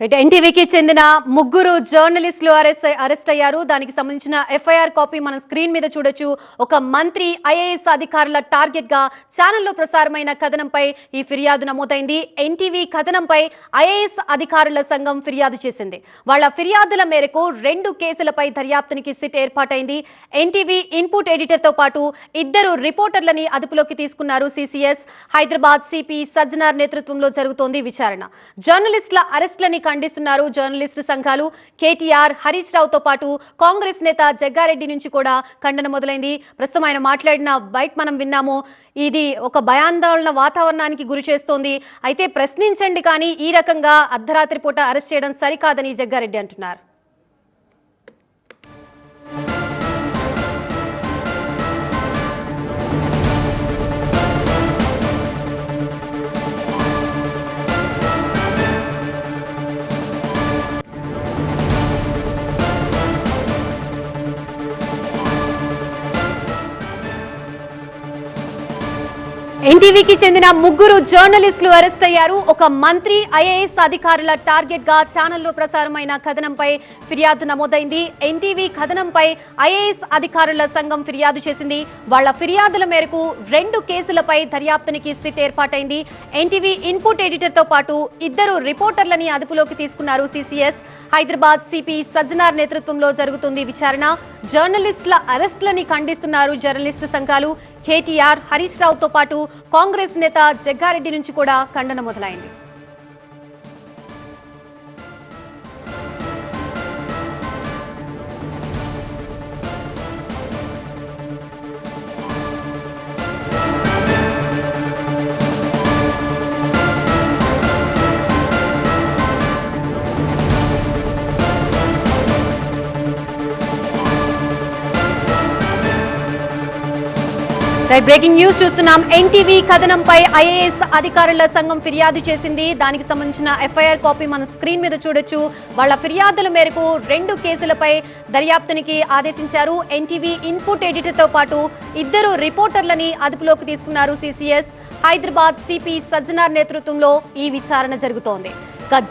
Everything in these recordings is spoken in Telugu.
రైట్ ఎన్టీవీకి చెందిన ముగ్గురు జర్నలిస్టులు అరెస్ట్ అరెస్ట్ అయ్యారు. దానికి సంబంధించిన ఎఫ్ఐఆర్ కాపీ మనం స్క్రీన్ మీద చూడొచ్చు. ఒక మంత్రి ఐఏఎస్ అధికారుల టార్గెట్గా ఛానల్లో ప్రసారమైన కథనంపై ఈ ఫిర్యాదు నమోదైంది. ఎన్టీవీ కథనంపై ఐఏఎస్ అధికారుల సంఘం ఫిర్యాదు చేసింది. వాళ్ళ ఫిర్యాదుల మేరకు రెండు కేసులపై దర్యాప్తునికి సిట్ ఏర్పాటైంది. ఎన్టీవీ ఇన్పుట్ ఎడిటర్తో పాటు ఇద్దరు రిపోర్టర్లని అదుపులోకి తీసుకున్నారు సిసిఎస్. హైదరాబాద్ సిపి సజ్జనార్ నేతృత్వంలో జరుగుతోంది విచారణ. జర్నలిస్టుల అరెస్టులని ఖండిస్తున్నారు. జర్నలిస్టు సంఘాలు కేటీఆర్ హరీష్ రావుతో పాటు కాంగ్రెస్ నేత జగ్గారెడ్డి నుంచి కూడా ఖండన మొదలైంది. ప్రస్తుతం ఆయన మాట్లాడిన బయట మనం విన్నాము. ఇది ఒక భయాందోళన వాతావరణానికి గురి చేస్తోంది. అయితే ప్రశ్నించండి కానీ ఈ రకంగా అర్ధరాత్రి పూట అరెస్ట్ చేయడం సరికాదని జగ్గారెడ్డి అంటున్నారు. ఎన్టీవీకి చెందిన ముగ్గురు జర్నలిస్టులు అరెస్ట్ అయ్యారు. ఒక మంత్రి ఐఏఎస్ అధికారుల టార్గెట్గా ఛానల్లో ప్రసారమైన కథనంపై ఫిర్యాదు నమోదైంది. ఎన్టీవీ కథనంపై ఐఏఎస్ అధికారుల సంఘం ఫిర్యాదు చేసింది. వాళ్ళ ఫిర్యాదుల మేరకు రెండు కేసులపై దర్యాప్తునికి సిట్ ఏర్పాటైంది. ఎన్టీవీ ఇన్పుట్ ఎడిటర్తో పాటు ఇద్దరు రిపోర్టర్లని అదుపులోకి తీసుకున్నారు సిసిఎస్. హైదరాబాద్ సిపి సజ్జనార్ నేతృత్వంలో జరుగుతుంది విచారణ. జర్నలిస్టుల అరెస్టులని ఖండిస్తున్నారు జర్నలిస్టు సంఘాలు. కేటీఆర్ హరీష్ రావుతో పాటు కాంగ్రెస్ నేత జగ్గారెడ్డి నుంచి కూడా ఖండన మొదలైంది. రైట్ బ్రేకింగ్ న్యూస్ చూస్తున్నాం. ఎన్టీవీ కథనంపై ఐఏఎస్ అధికారుల సంఘం ఫిర్యాదు చేసింది. దానికి సంబంధించిన ఎఫ్ఐఆర్ కాపీ మన స్క్రీన్ మీద చూడొచ్చు. వాళ్ళ ఫిర్యాదుల మేరకు రెండు కేసులపై దర్యాప్తునికి ఆదేశించారు. ఎన్టీవీ ఇన్పుట్ ఎడిటర్తో పాటు ఇద్దరు రిపోర్టర్లని అదుపులోకి తీసుకున్నారు సిసిఎస్. హైదరాబాద్ సిపి సజ్జనార్ నేతృత్వంలో ఈ విచారణ జరుగుతోంది.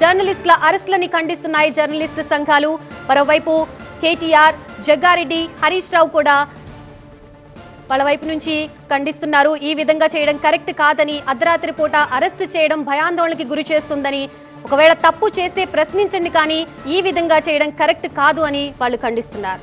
జర్నలిస్టుల అరెస్టులని ఖండిస్తున్నాయి జర్నలిస్టు సంఘాలు. మరోవైపు కేటీఆర్ జగ్గారెడ్డి హరీష్ రావు కూడా వాళ్ళ వైపు నుంచి ఖండిస్తున్నారు. ఈ విధంగా చేయడం కరెక్ట్ కాదని అర్ధరాత్రి పూట అరెస్ట్ చేయడం భయాందోళనకి గురి చేస్తుందని ఒకవేళ తప్పు చేస్తే ప్రశ్నించండి కానీ ఈ విధంగా చేయడం కరెక్ట్ కాదు అని వాళ్ళు ఖండిస్తున్నారు.